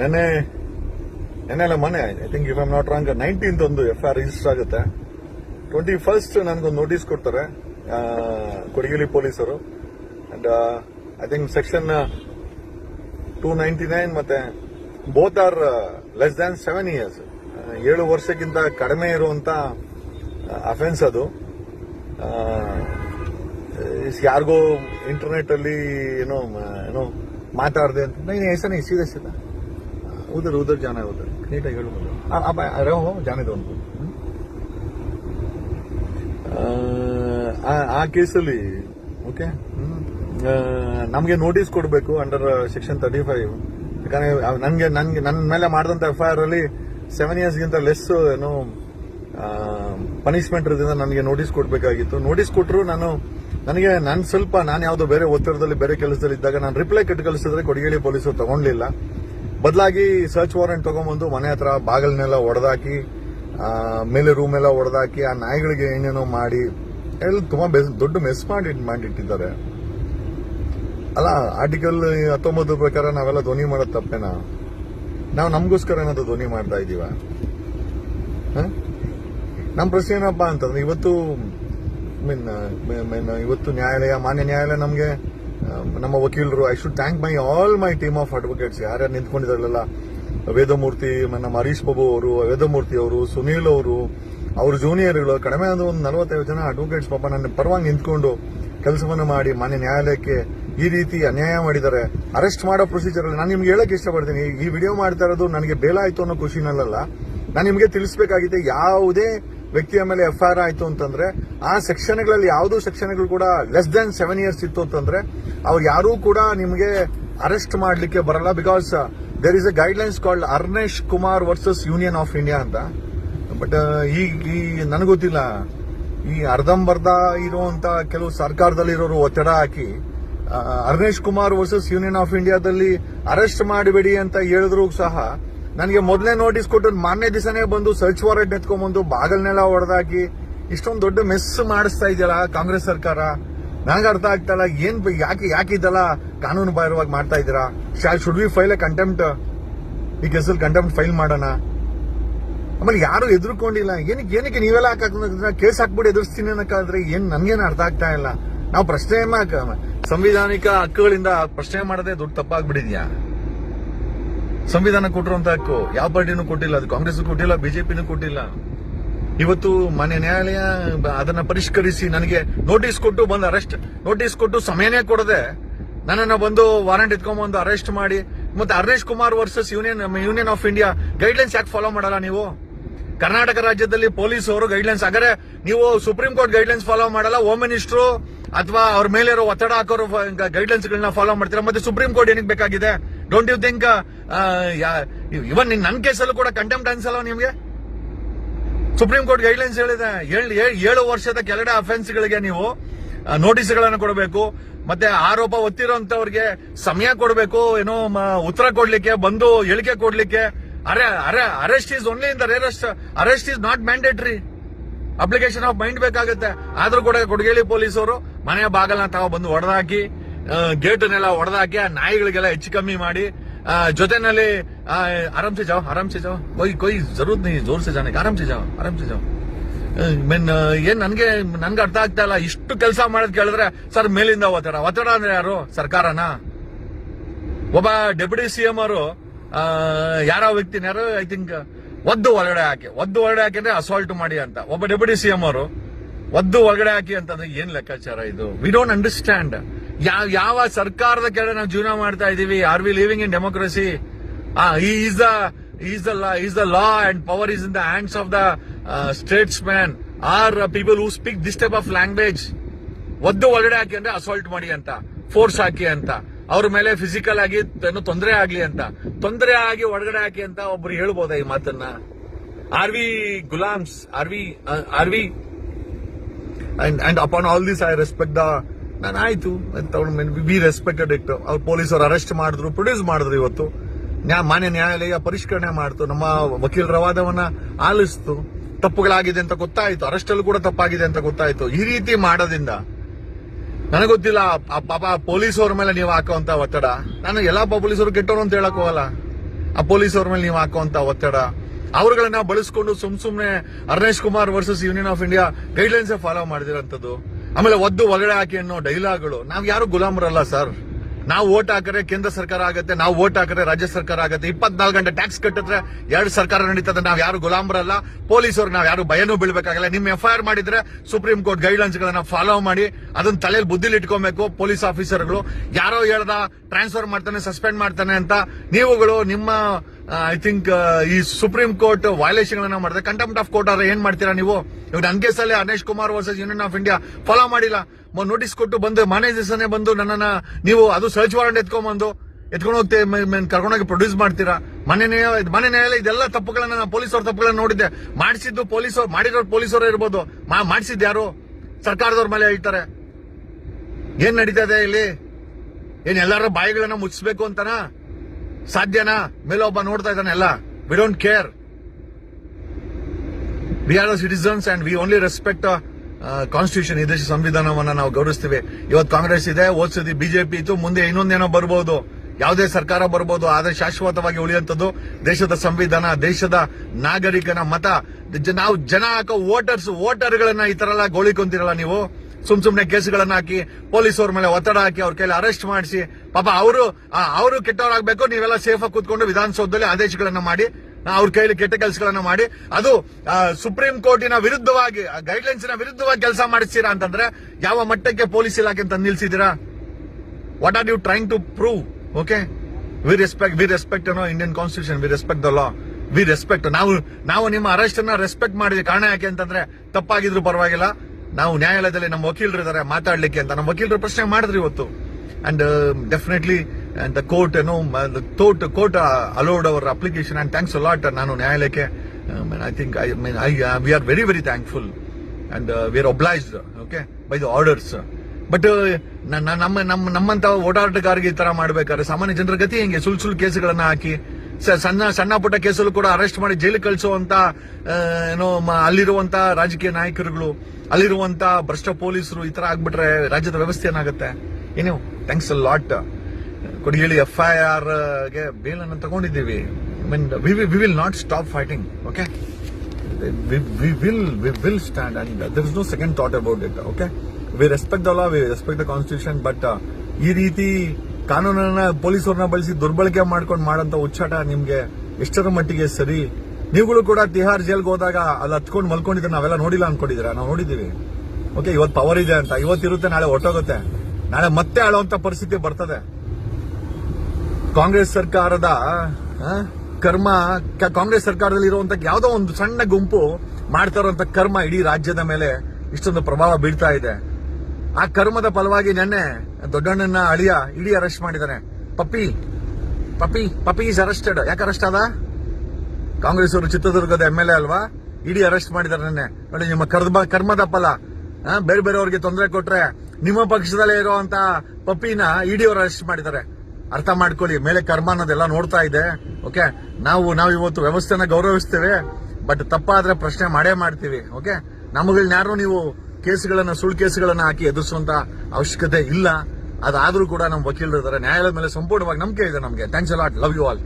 ನೆನೆ ನೆನೆ ಎಲ್ಲ ಮನೆ I think if I'm not wrong nineteenth ಒಂದು ಎಫ್ ಆರ್ ರಿಜಿಸ್ಟರ್ ಆಗುತ್ತೆ. ಟ್ವೆಂಟಿ ಫಸ್ಟ್ ನನಗೊಂದು ನೋಟಿಸ್ ಕೊಡ್ತಾರೆ ಕೊಡಗಿಲಿ ಪೊಲೀಸರು. And I think section two ninety nine ಮತ್ತೆ both are less than seven years ಏಳು ವರ್ಷಕ್ಕಿಂತ ಕಡಿಮೆ ಇರುವಂತ ಅಫೆನ್ಸ್ ಅದು. ಯಾರಿಗೋ ಇಂಟರ್ನೆಟ್ ಅಲ್ಲಿ ಏನೋ ಏನೋ ಮಾತಾಡದೆ ಅಂತ. ನಾನು ಹೆಸರು ಇಸಿದೆ ಸೀದಾ उधर उधर जाना है उधर ನೀಟಾಗಿ ಹೇಳು ಮೊದಲು. ಆ, ಆ, ಬಾ, ಅರೆ ಹೋ ಜಾನೆ ದೋ ಉನ್ಕೋ. ಹ್ಮ್? ಆ, ಆ ಕೇಸಲ್ಲಿ ಓಕೆ ನಮಗೆ ನೋಟಿಸ್ ಕೊಡಬೇಕು ಅಂಡರ್ ಸೆಕ್ಷನ್ ತರ್ಟಿ ಫೈವ್ ಯಾಕಂದ್ರೆ ನನಗೆ ನನ್ಗೆ ನನ್ನ ಮೇಲೆ ಮಾಡಿದಂತ ಎಫ್ ಐ ಆರ್ ಅಲ್ಲಿ ಸೆವೆನ್ ಇಯರ್ಸ್ಗಿಂತ ಲೆಸ್ ಏನೋ ಪನಿಷ್ಮೆಂಟ್ ಇರೋದ್ರಿಂದ ನನಗೆ ನೋಟಿಸ್ ಕೊಡಬೇಕಾಗಿತ್ತು ನೋಟಿಸ್ ಕೊಟ್ಟರು ನಾನು ನನಗೆ ನಾನು ಸ್ವಲ್ಪ ನಾನು ಯಾವುದೋ ಬೇರೆ ಒತ್ತಡದಲ್ಲಿ ಬೇರೆ ಕೆಲಸದಲ್ಲಿ ಇದ್ದಾಗ ನಾನು ರಿಪ್ಲೈ ಕಟ್ಟು ಕಳಿಸಿದ್ರೆ ಕೊಡಗೇಳಿ ಪೊಲೀಸರು ತಗೊಂಡ್ಲಿಲ್ಲ ಬದಲಾಗಿ ಸರ್ಚ್ ವಾರೆಂಟ್ ತಗೊಂಡ್ಬಂದು ಮನೆ ಹತ್ರ ಬಾಗಿಲನ್ನೆಲ್ಲ ಒಡೆದಾಕಿ ಮೇಲೆ ರೂಮ್ ಎಲ್ಲ ಒಡೆದಾಕಿ, ಆ ನಾಯಿಗಳಿಗೆ ಏನೇನೋ ಮಾಡಿ, ಎಲ್ಲ ತುಂಬಾ ದೊಡ್ಡ ಮೆಸ್ ಮಾಡಿ, ಮಾಡಿಟ್ಟಿದ್ದಾರೆ. ಅಲ್ಲ ಆರ್ಟಿಕಲ್ ಹತ್ತೊಂಬತ್ತು ಪ್ರಕಾರ ನಾವೆಲ್ಲ ಧ್ವನಿ ಮಾಡೋದು ತಪ್ಪೇನಾ? ನಾವು ನಮಗೋಸ್ಕರ ಏನಾದ್ರು ಧ್ವನಿ ಮಾಡ್ತಾ ಇದೀವ? ನಮ್ಮ ಪ್ರಶ್ನೆ ಏನಪ್ಪಾ ಅಂತಂದ್ರೆ, ಇವತ್ತು ಮೀನ್ ಇವತ್ತು ನ್ಯಾಯಾಲಯ, ಮಾನ್ಯ ನ್ಯಾಯಾಲಯ ನಮಗೆ ನಮ್ಮ ವಕೀಲರು I should thank my all my team of advocates ಯಾರ್ಯಾರು ನಿಂತ್ಕೊಂಡಿದಾರಲ್ಲ ವೇದಮೂರ್ತಿ ನಮ್ಮ ಹರೀಶ್ ಬಾಬು ಅವರು, ವೇದಮೂರ್ತಿ ಅವರು, ಸುನೀಲ್ ಅವರು, ಅವ್ರ ಜೂನಿಯರ್ಗಳು ಕಡಿಮೆ ಅಂದ್ರೆ ಒಂದು ನಲವತ್ತೈದು ಜನ ಅಡ್ವೊಕೇಟ್ಸ್ ಪಾಪ ನನ್ನ ಪರವಾಗಿ ನಿಂತ್ಕೊಂಡು ಕೆಲಸವನ್ನು ಮಾಡಿ ಮಾನ್ಯ ನ್ಯಾಯಾಲಯಕ್ಕೆ ಈ ರೀತಿ ಅನ್ಯಾಯ ಮಾಡಿದ್ದಾರೆ. ಅರೆಸ್ಟ್ ಮಾಡೋ ಪ್ರೊಸೀಜರ್ ಅಲ್ಲಿ ನಾನು ನಿಮ್ಗೆ ಹೇಳಕ್ ಇಷ್ಟಪಡ್ತೀನಿ. ಈ ವಿಡಿಯೋ ಮಾಡ್ತಾ ಇರೋದು ನನಗೆ ಬೇಲಾಯ್ತು ಅನ್ನೋ ಖುಷಿನಲ್ಲ ನಾನು ನಿಮಗೆ ತಿಳಿಸಬೇಕಾಗಿದೆ ಯಾವುದೇ ವ್ಯಕ್ತಿಯ ಮೇಲೆ ಎಫ್ ಐ ಆರ್ ಆಯ್ತು ಅಂತಂದ್ರೆ, ಆ ಸೆಕ್ಷನ್ಗಳಲ್ಲಿ ಯಾವುದು ಸೆಕ್ಷನ್ಗಳು ಕೂಡ ಲೆಸ್ ದನ್ ಸೆವೆನ್ ಇಯರ್ಸ್ ಇತ್ತು ಅಂತಂದ್ರೆ, ಅವ್ರು ಯಾರೂ ಕೂಡ ನಿಮಗೆ ಅರೆಸ್ಟ್ ಮಾಡಲಿಕ್ಕೆ ಬರಲ್ಲ because there is a guidelines called Arnesh Kumar versus Union of India ಅಂತ. ಬಟ್ ಈ ಈ, ನನಗೆ ಗೊತ್ತಿಲ್ಲ. ಈ ಅರ್ಧಂಬರ್ಧ ಇರುವಂತ ಕೆಲವು ಸರ್ಕಾರದಲ್ಲಿ ಇರೋರು ಒತ್ತಡ ಹಾಕಿ Arnesh Kumar versus Union of ಇಂಡಿಯಾದಲ್ಲಿ ಅರೆಸ್ಟ್ ಮಾಡಬೇಡಿ ಅಂತ ಹೇಳಿದ್ರು ಸಹ ನನಗೆ ಮೊದಲೇ ನೋಟಿಸ್ ಕೊಟ್ಟು ಮಾನ್ಯ ದಿವಸನೇ ಬಂದು ಸರ್ಚ್ ವಾರೆಂಟ್ ಎತ್ಕೊಂಡ್ಬಂದು ಬಾಗಲ್ನೆಲ್ಲ ಹೊಡೆದಾಕಿ ಇಷ್ಟೊಂದು ದೊಡ್ಡ ಮೆಸ್ ಮಾಡಿಸ್ತಾ ಇದೆಯಲ್ಲ ಕಾಂಗ್ರೆಸ್ ಸರ್ಕಾರ? ನನಗೆ ಅರ್ಥ ಆಗ್ತಾ ಏನ್ ಯಾಕೆ ಯಾಕೆ ಕಾನೂನು ಬಾಹಿರವಾಗಿ ಮಾಡ್ತಾ ಇದ್ದೀರಾ? Should we file a contempt ಈ ಕೇಸಲ್ಲಿ ಕಂಟೆಂಪ್ಟ್ ಫೈಲ್ ಮಾಡೋಣ? ಆಮೇಲೆ ಯಾರು ಎದುರ್ಕೊಂಡಿಲ್ಲ ಏನಕ್ಕೆ ಏನಕ್ಕೆ ನೀವೆಲ್ಲ ಹಾಕಿ ಕೇಸ್ ಹಾಕ್ಬಿಟ್ಟು ಎದುರಿಸ್ತೀನಿ ಅನ್ನಕ್ಕಾದ್ರೆ ಏನ್ ನನ್ಗೇನು ಅರ್ಥ ಆಗ್ತಾ ಇಲ್ಲ. ನಾವು ಪ್ರಶ್ನೆ ಸಂವಿಧಾನಿಕ ಹಕ್ಕುಗಳಿಂದ ಪ್ರಶ್ನೆ ಮಾಡದೆ ದೊಡ್ಡ ತಪ್ಪಾಗ್ಬಿಟ್ಟಿದ್ಯಾ? ಸಂವಿಧಾನ ಕೊಟ್ಟಿರುವಂತ ಹಕ್ಕು, ಯಾವ ಪಾರ್ಟಿನೂ ಕೊಟ್ಟಿಲ್ಲ, ಅದು ಕಾಂಗ್ರೆಸ್ ಕೊಟ್ಟಿಲ್ಲ, ಬಿಜೆಪಿನೂ ಕೊಟ್ಟಿಲ್ಲ. ಇವತ್ತು ಮಾನ್ಯ ನ್ಯಾಯಾಲಯ ಅದನ್ನ ಪರಿಷ್ಕರಿಸಿ ನನಗೆ ನೋಟಿಸ್ ಕೊಟ್ಟು ಬಂದು ಅರೆಸ್ಟ್ ನೋಟಿಸ್ ಕೊಟ್ಟು ಸಮಯನೇ ಕೊಡದೆ ನನ್ನನ್ನು ಬಂದು ವಾರಂಟ್ ಎತ್ಕೊಂಡ್ಬಂದು ಅರೆಸ್ಟ್ ಮಾಡಿ. ಮತ್ತೆ Arnesh Kumar versus Union Union of India guidelines ಯಾಕೆ ಫಾಲೋ ಮಾಡಲ್ಲ ನೀವು? ಕರ್ನಾಟಕ ರಾಜ್ಯದಲ್ಲಿ ಪೊಲೀಸ್ ಅವರು ಗೈಡ್ಲೈನ್ಸ್ ಹಾಗಾದ್ರೆ ನೀವು ಸುಪ್ರೀಂ ಕೋರ್ಟ್ ಗೈಡ್ಲೈನ್ಸ್ ಫಾಲೋ ಮಾಡಲ್ಲ ಹೋಮ್ ಮಿನಿಸ್ಟ್ರು ಅಥವಾ ಅವ್ರ ಮೇಲೆ ಒತ್ತಡ ಹಾಕೋರು ಗೈಡ್ಲೈನ್ಸ್ ಗಳನ್ನ ಫಾಲೋ ಮಾಡ್ತೀರಾ? ಮತ್ತೆ ಸುಪ್ರೀಂ ಕೋರ್ಟ್ ಏನಕ್ಕೆ ಬೇಕಾಗಿದೆ? ಡೋಂಟ್ ಯು ಥಿಂಕ್ ಇವನ್ ನನ್ನ ಕೇಸಲ್ಲೂ ಕೂಡ ಕಂಟೆಂಪ್ಟ್ ಅನ್ಸಲ್ಲ ನಿಮ್ಗೆ ಸುಪ್ರೀಂ ಕೋರ್ಟ್ ಗೈಡ್ಲೈನ್ಸ್ ಹೇಳಿದೆ ಏಳ್- ವರ್ಷದ ಕೆಳಗಡೆ ಅಫೆನ್ಸ್ಗಳಿಗೆ ನೀವು ನೋಟಿಸ್ಗಳನ್ನು ಕೊಡಬೇಕು, ಮತ್ತೆ ಆರೋಪ ಒತ್ತಿರೋಂತವ್ರಿಗೆ ಸಮಯ ಕೊಡಬೇಕು, ಏನೋ ಉತ್ತರ ಕೊಡ್ಲಿಕ್ಕೆ, ಬಂದು ಹೇಳಿಕೆ ಕೊಡ್ಲಿಕ್ಕೆ. ಅರೆ ಅರೆ arrest is only in rarest arrest is not mandatory application of mind ಬೇಕಾಗುತ್ತೆ. ಆದ್ರೂ ಕೂಡ ಕೊಡಗೇಳಿ ಪೊಲೀಸರು ಮನೆಯ ಬಾಗಲನ್ನ ತಾವು ಬಂದು ಹೊಡೆದಾಕಿ ಗೇಟ್ನೆಲ್ಲ ಹೊಡೆದಾಕಿ ಆ ನಾಯಿಗಳಿಗೆಲ್ಲ ಹೆಚ್ಚು ಕಮ್ಮಿ ಮಾಡಿ ಜೊತೆನಲ್ಲಿ ಆರಾಮ್ಸೆ ಆರಾಮ್ ಸೆ ಜಾವ್, ಆರಾಮ್ ಸೆ ಜಾವ್. ಕೊಯ್ ಕೊಯ್, ಜರೂರ್ ನೀ, ಜೋರ್ ಜನಕ್ಕೆ ಜಾನೆ, ಆರಾಮ್ ಸೆ ಜಾವ್, ಆರಾಮ್ ಸೆ ಜಾವ್. ಮೀನ್ ಏನ್ ನನ್ಗೆ ನನ್ಗೆ ಅರ್ಥ ಆಗ್ತಾ ಇಲ್ಲ, ಇಷ್ಟು ಕೆಲಸ ಮಾಡೋದ್ ಕೇಳಿದ್ರೆ ಸರ್ ಮೇಲಿಂದ ಒತ್ತಡ. ಒತ್ತಡ ಅಂದ್ರೆ ಯಾರು? ಸರ್ಕಾರನ? ಒಬ್ಬ ಡೆಪ್ಯೂಟಿ ಸಿಎಂ ಅವರು ಯಾರೋ ವ್ಯಕ್ತಿನ ಯಾರು ಐ ಥಿಂಕ್ ಒದ್ದು ಒಳಗಡೆ ಹಾಕಿ, ಒದ್ದು ಒಳಗಡೆ ಹಾಕಿದ್ರೆ ಅಸಾಲ್ಟ್ ಮಾಡಿ ಅಂತ. ಒಬ್ಬ ಡೆಪ್ಯೂಟಿ ಸಿಎಂ ಅವರು, ಒದ್ದು ಒಳಗಡೆ ಹಾಕಿ ಅಂತಂದ್ರೆ ಏನ್ ಲೆಕ್ಕಾಚಾರ ಇದು? ವಿ ಡೋಂಟ್ ಅಂಡರ್ಸ್ಟ್ಯಾಂಡ್ ಯಾವ ಯಾವ ಸರ್ಕಾರದ ಕೆಳಗೆ ನಾವು ಜೀವನ ಮಾಡ್ತಾ ಇದೀವಿ? Are we living in democracy is the is the is the law and power is in the hands of the statesman or people who speak this type of language ಒದ್ದು ಒಳಗಡೆ ಹಾಕಿ ಅಂದ್ರೆ ಅಸಾಲ್ಟ್ ಮಾಡಿ ಅಂತ ಫೋರ್ಸ್ ಹಾಕಿ ಅಂತ, ಅವ್ರ ಮೇಲೆ physical ಆಗಿ ಏನೋ ತೊಂದರೆ ಆಗ್ಲಿ ಅಂತ, ತೊಂದರೆ ಆಗಿ ಒಳಗಡೆ ಹಾಕಿ ಅಂತ ಒಬ್ರು ಹೇಳ್ಬೋದಾ ಈ ಮಾತನ್ನ? Are we ಗುಲಾಮ್ಸ್? Are we are we and upon all this I respect the ನಾನು ಆಯ್ತು ಬಿ ರೆಸ್ಪೆಕ್ಟೆಡ್ ಇಟ್ಟು ಅವ್ರು ಪೊಲೀಸರು ಅರೆಸ್ಟ್ ಮಾಡಿದ್ರು ಪ್ರೊಡ್ಯೂಸ್ ಮಾಡಿದ್ರು ಇವತ್ತು. ನ್ಯಾ, ಮಾನ್ಯ ನ್ಯಾಯಾಲಯ ಪರಿಷ್ಕರಣೆ ಮಾಡ್ತು, ನಮ್ಮ ವಕೀಲರ ವಾದವನ್ನ ಆಲಿಸ್ತು. ತಪ್ಪುಗಳಾಗಿದೆ ಅಂತ ಗೊತ್ತಾಯ್ತು ಅರೆಸ್ಟ್ ಅಲ್ಲೂ ಕೂಡ ತಪ್ಪಾಗಿದೆ ಅಂತ ಗೊತ್ತಾಯ್ತು. ಈ ರೀತಿ ಮಾಡೋದಿಂದ ನನಗೆ ಗೊತ್ತಿಲ್ಲ ಪಾಪ ಪೊಲೀಸವ್ರ ಮೇಲೆ ನೀವು ಹಾಕೋಂತ ಒತ್ತಡ. ನಾನು ಎಲ್ಲಾ ಪೊಲೀಸರು ಕೆಟ್ಟವರು ಅಂತ ಹೇಳಕ್ ಹೋಗಲ್ಲ. ಆ ಪೊಲೀಸ್ ಅವ್ರ ಮೇಲೆ ನೀವು ಹಾಕೋಂತ ಒತ್ತಡ. ಅವರುಗಳನ್ನ ಬಳಸ್ಕೊಂಡು ಸುಮ್ ಸುಮ್ನೆ Arnesh Kumar versus Union of India guidelines follow ಮಾಡಿದಿರಂತದ್ದು ಆಮೇಲೆ ಒದ್ದು ಒಳಗಡೆ ಹಾಕಿ ಅನ್ನೋ ಡೈಲಾಗ್ಗಳು ನಾವ್ ಯಾರು ಗುಲಾಮರಲ್ಲ ಸರ್ ನಾವು ಓಟ್ ಹಾಕಿದ್ರೆ ಕೇಂದ್ರ ಸರ್ಕಾರ ಆಗತ್ತೆ, ನಾವು ಓಟ್ ಹಾಕಿದ್ರೆ ರಾಜ್ಯ ಸರ್ಕಾರ ಆಗತ್ತೆ. ಇಪ್ಪತ್ನಾಲ್ಕು ಗಂಟೆ ಟ್ಯಾಕ್ಸ್ ಕಟ್ಟಿದ್ರೆ ಎರಡು ಸರ್ಕಾರ ನಡೀತದೆ. ನಾವ್ ಯಾರು ಗುಲಾಮರಲ್ಲ ಪೊಲೀಸರು ನಾವ್ ಯಾರು ಭಯನೂ ಬೀಳ್ಬೇಕಾಗಲ್ಲ. ನಿಮ್ ಆರ್ ಮಾಡಿದ್ರೆ ಸುಪ್ರೀಂ ಕೋರ್ಟ್ ಗೈಡ್ಲೈನ್ಸ್ ಗಳನ್ನ ಫಾಲೋ ಮಾಡಿ ಅದನ್ನ ತಲೆಯಲ್ಲಿ ಬುದ್ಧಿಲಿ ಇಟ್ಕೋಬೇಕು ಪೊಲೀಸ್ ಆಫೀಸರ್ಗಳು ಯಾರೋ ಹೇಳ್ದ ಟ್ರಾನ್ಸ್ಫರ್ ಮಾಡ್ತಾನೆ ಸಸ್ಪೆಂಡ್ ಮಾಡ್ತಾನೆ ಅಂತ ನೀವುಗಳು ನಿಮ್ಮ ಐ ಥಿಂಕ್ ಈ ಸುಪ್ರೀಂ ಕೋರ್ಟ್ ವೈಲೇಷನ್ ಗಳನ್ನ ಮಾಡಿದ್ರೆ ಕಂಟೆಂಪ್ಟ್ ಆಫ್ ಕೋರ್ಟ್ ಆದ್ರೆ ಏನ್ ಮಾಡ್ತೀರಾ ನೀವು? ಇವಾಗ ನನ್ ಕೇಸಲ್ಲಿ Anesh Kumar versus Union of India follow ಮಾಡಿಲ್ಲ. ನೋಟಿಸ್ ಕೊಟ್ಟು ಬಂದು ಮಾನೇ ದಿವಸನೇ ಬಂದು ನನ್ನನ್ನ ನೀವು ಅದು ಸರ್ಚ್ ವಾರಂಟ್ ಎತ್ಕೊಂಡ್ಬಂದು, ಎತ್ಕೊಂಡು ಹೋಗ್ತೇ ಕರ್ಕೊಂಡೋಗಿ ಪ್ರೊಡ್ಯೂಸ್ ಮಾಡ್ತೀರಾ? ಮನೆನೇ ನ್ಯಾಯ, ಮನೆ ನ್ಯಾಯಾಲಯ ಇದೆಲ್ಲ ತಪ್ಪುಗಳನ್ನ ನಾನು ಪೊಲೀಸವ್ರ ತಪ್ಪುಗಳನ್ನ ನೋಡಿದ್ದೆ. ಮಾಡಿಸಿದ್ದು ಪೊಲೀಸರು ಮಾಡಿರೋ ಪೊಲೀಸರು ಇರ್ಬೋದು. ಮಾಡಿಸಿದ್ದು ಯಾರು? ಸರ್ಕಾರದವ್ರ ಮೇಲೆ ಹೇಳ್ತಾರೆ. ಏನ್ ನಡೀತಾ ಇದೆ ಇಲ್ಲಿ? ಏನ್ ಎಲ್ಲಾರ ಬಾಯಿಗಳನ್ನ ಮುಚ್ಚಿಸ್ಬೇಕು ಅಂತನಾ? ಸಾಧ್ಯನಾ? ಮೇಲೊಬ್ಬ ನೋಡ್ತಾ ಇದ್ದಾನೆ ಎಲ್ಲ we don't care we are the citizens and we only respect constitution ಈ ದೇಶ ಸಂವಿಧಾನವನ್ನ ನಾವು ಗೌರವಿಸ್ತೀವಿ. ಇವತ್ತು ಕಾಂಗ್ರೆಸ್ ಇದೆ ಓದ್ಸತಿ ಬಿಜೆಪಿ ಇತ್ತು, ಮುಂದೆ ಇನ್ನೊಂದೇನೋ ಬರ್ಬೋದು. ಯಾವುದೇ ಸರ್ಕಾರ ಬರ್ಬೋದು, ಆದರೆ ಶಾಶ್ವತವಾಗಿ ಉಳಿಯುವಂಥದ್ದು ದೇಶದ ಸಂವಿಧಾನ, ದೇಶದ ನಾಗರಿಕನ ಮತ. ನಾವು ಜನ ಹಾಕೋ ವೋಟರ್ಸ್ ವೋಟರ್ಗಳನ್ನ ಈ ತರ ಎಲ್ಲ ಗೋಳಿಕೊಂತಿರಲ್ಲ ನೀವು? ಸುಮ್ ಸುಮ್ನೆ ಕೇಸ್ಗಳನ್ನ ಹಾಕಿ ಪೊಲೀಸವ್ರ ಮೇಲೆ ಒತ್ತಡ ಹಾಕಿ ಅವ್ರ ಕೈಲಿ ಅರೆಸ್ಟ್ ಮಾಡಿಸಿ, ಪಾಪ ಅವರು ಅವರು ಕೆಟ್ಟವರಾಗಬೇಕು, ನೀವೆಲ್ಲ ಸೇಫ್ ಆಗಿ ಕೂತ್ಕೊಂಡು ವಿಧಾನಸೌಧದಲ್ಲಿ ಆದೇಶಗಳನ್ನ ಮಾಡಿ ಅವ್ರ ಕೈಲಿ ಕೆಟ್ಟ ಕೆಲಸಗಳನ್ನ ಮಾಡಿ, ಅದು ಸುಪ್ರೀಂ ಕೋರ್ಟಿನ ವಿರುದ್ಧವಾಗಿ ಗೈಡ್ಲೈನ್ಸ್ನ ವಿರುದ್ಧವಾಗಿ ಕೆಲಸ ಮಾಡಿಸ್ತೀರಾ ಅಂತಂದ್ರೆ ಯಾವ ಮಟ್ಟಕ್ಕೆ ಪೊಲೀಸ್ ಇಲಾಖೆ ಅಂತ ನಿಲ್ಸಿದ್ದೀರಾ what are you trying to prove okay we respect we respect ಅನ್ನೋ Indian constitution we respect the law we respect ನಾವು ನಾವು ನಿಮ್ಮ ಅರೆಸ್ಟ್ ಅನ್ನ ರೆಸ್ಪೆಕ್ಟ್ ಮಾಡಿದ್ವಿ ಕಾರಣ ಯಾಕೆ ಅಂತಂದ್ರೆ ತಪ್ಪಾಗಿದ್ರು ಪರವಾಗಿಲ್ಲ. ನಾವು ನ್ಯಾಯಾಲಯದಲ್ಲಿ ನಮ್ಮ ವಕೀಲರು ಇದಾರೆ, ಮಾತಾಡ್ಲಿಕ್ಕೆ ಅಂತ. ನಮ್ಮ ವಕೀಲರು ಪ್ರಶ್ನೆ ಮಾಡಿದ್ರಿ ಇವತ್ತು. ಅಂಡ್ ಡೆಫಿನೆಟ್ಲಿ ದ ಕೋರ್ಟ್ ಏನು court court allowed our application and thanks a lot ನಾನು ನ್ಯಾಯಾಲಯಕ್ಕೆ I think I mean I we are very very thankful and we are obliged okay by the orders but ನಮ್ಮ ನಮ್ಮ, ನಮ್ಮಂತ ಓಡಾಟಗಾರಿಗೆ ಈ ತರ ಮಾಡ್ಬೇಕಾದ್ರೆ ಸಾಮಾನ್ಯ ಜನರ ಗತಿ ಹೆಂಗೆ? ಸುಳ್ ಸುಳ್ ಕೇಸುಗಳನ್ನ ಹಾಕಿ ಸಣ್ಣ ಸಣ್ಣ ಪುಟ್ಟ ಕೇಸಲ್ಲೂ ಕೂಡ ಅರೆಸ್ಟ್ ಮಾಡಿ ಜೈಲಿಗೆ ಕಳಿಸುವಂತ ಏನೋ ಅಲ್ಲಿರುವಂತ ರಾಜಕೀಯ ನಾಯಕರುಗಳು, ಅಲ್ಲಿರುವಂತ ಭ್ರಷ್ಟ ಪೊಲೀಸರು ಈ ತರ ಆಗ್ಬಿಟ್ರೆ ರಾಜ್ಯದ ವ್ಯವಸ್ಥೆ ಏನಾಗುತ್ತೆ? ಏನು ಥ್ಯಾಂಕ್ಸ್ ಅ ಲಾಟ್ ಕೊಡಿ ಹೇಳಿ ಎಫ್ ಐ ಆರ್ಗೆ ಬೇಲನ್ನು ತಗೊಂಡಿದ್ದೀವಿ. Mean we will not stop fighting okay will will will, we will no second thought there is okay we the it we respect the constitution but ಈ ರೀತಿ ಕಾನೂನನ್ನ ಪೊಲೀಸರನ್ನ ಬಳಸಿ ದುರ್ಬಳಕೆ ಮಾಡ್ಕೊಂಡು ಮಾಡಂತ ಉಚ್ಚಾಟ ನಿಮ್ಗೆ ಎಷ್ಟರ ಮಟ್ಟಿಗೆ ಸರಿ? ನೀವುಗಳು ಕೂಡ ತಿಹಾರ್ ಜೈಲ್ಗೆ ಹೋದಾಗ ಅಲ್ಲಿ ಹತ್ಕೊಂಡು ಮಲ್ಕೊಂಡಿದ್ರೆ ನಾವೆಲ್ಲ ನೋಡಿಲ್ಲ ಅನ್ಕೊಂಡಿದ್ರ ನಾವು ನೋಡಿದೀವಿ ಓಕೆ ಇವತ್ತು ಪವರ್ ಇದೆ ಅಂತ. ಇವತ್ತಿರುತ್ತೆ ನಾಳೆ ಹೊಟ್ಟೋಗುತ್ತೆ ನಾಳೆ ಮತ್ತೆ ಆಳುವಂತ ಪರಿಸ್ಥಿತಿ ಬರ್ತದೆ. ಕಾಂಗ್ರೆಸ್ ಸರ್ಕಾರದ ಕರ್ಮ ಕಾಂಗ್ರೆಸ್ ಸರ್ಕಾರದಲ್ಲಿ ಇರುವಂತ ಯಾವುದೋ ಒಂದು ಸಣ್ಣ ಗುಂಪು ಮಾಡ್ತಾ ಇರುವಂತ ಕರ್ಮ ಇಡೀ ರಾಜ್ಯದ ಮೇಲೆ ಇಷ್ಟೊಂದು ಪ್ರಭಾವ ಬೀಳ್ತಾ ಇದೆ. ಆ ಕರ್ಮದ ಫಲವಾಗಿ ನೆನ್ನೆ ದೊಡ್ಡಣ್ಣನ ಅಳಿಯ ಇಡೀ ಅರೆಸ್ಟ್ ಮಾಡಿದ್ದಾನೆ. ಪಪ್ಪಿ ಪಪ್ಪಿ ಪಪ್ಪಿ ಈಸ್ ಅರೆಸ್ಟೆಡ್ ಯಾಕೆ ಅರೆಸ್ಟ್ ಆದ? ಕಾಂಗ್ರೆಸ್ ಅವರು ಚಿತ್ರದುರ್ಗದ ಎಂ ಎಲ್ ಎ ಅಲ್ವಾ? ಇಡೀ ಅರೆಸ್ಟ್ ಮಾಡಿದ್ದಾರೆ ನೆನ್ನೆ. ನೋಡಿ ನಿಮ್ಮ ಕರ್ಮ ಕರ್ಮದ ಫಲ. ಆ, ಬೇರೆ ಬೇರೆಯವ್ರಿಗೆ ತೊಂದರೆ ಕೊಟ್ರೆ ನಿಮ್ಮ ಪಕ್ಷದಲ್ಲೇ ಇರುವಂತ ಪಪ್ಪಿನ ಇಡಿ ಅವರು ಅರೆಸ್ಟ್ ಮಾಡಿದ್ದಾರೆ. ಅರ್ಥ ಮಾಡ್ಕೊಳ್ಳಿ ಮೇಲೆ ಕರ್ಮ ಅನ್ನೋದೆಲ್ಲ ನೋಡ್ತಾ ಇದೆ ಓಕೆ? ನಾವು ನಾವು ಇವತ್ತು ವ್ಯವಸ್ಥೆನ ಗೌರವಿಸ್ತೇವೆ ಬಟ್ ತಪ್ಪಾದ್ರೆ ಪ್ರಶ್ನೆ ಮಾಡೇ ಮಾಡ್ತೀವಿ ಓಕೆ? ನಮಗಳನ್ನ ಯಾರು ನೀವು ಕೇಸ್ಗಳನ್ನ, ಸುಳ್ಳು ಕೇಸ್ಗಳನ್ನ ಹಾಕಿ ಎದುರಿಸುವಂತ ಅವಶ್ಯಕತೆ ಇಲ್ಲ. ಅದಾದ್ರೂ ಕೂಡ ನಮ್ಮ ವಕೀಲರು ಇದ್ದಾರೆ ನ್ಯಾಯಾಲಯದ ಮೇಲೆ ಸಂಪೂರ್ಣವಾಗಿ ನಂಬಿಕೆ ಇದೆ ನಮಗೆ. Thanks a lot love you all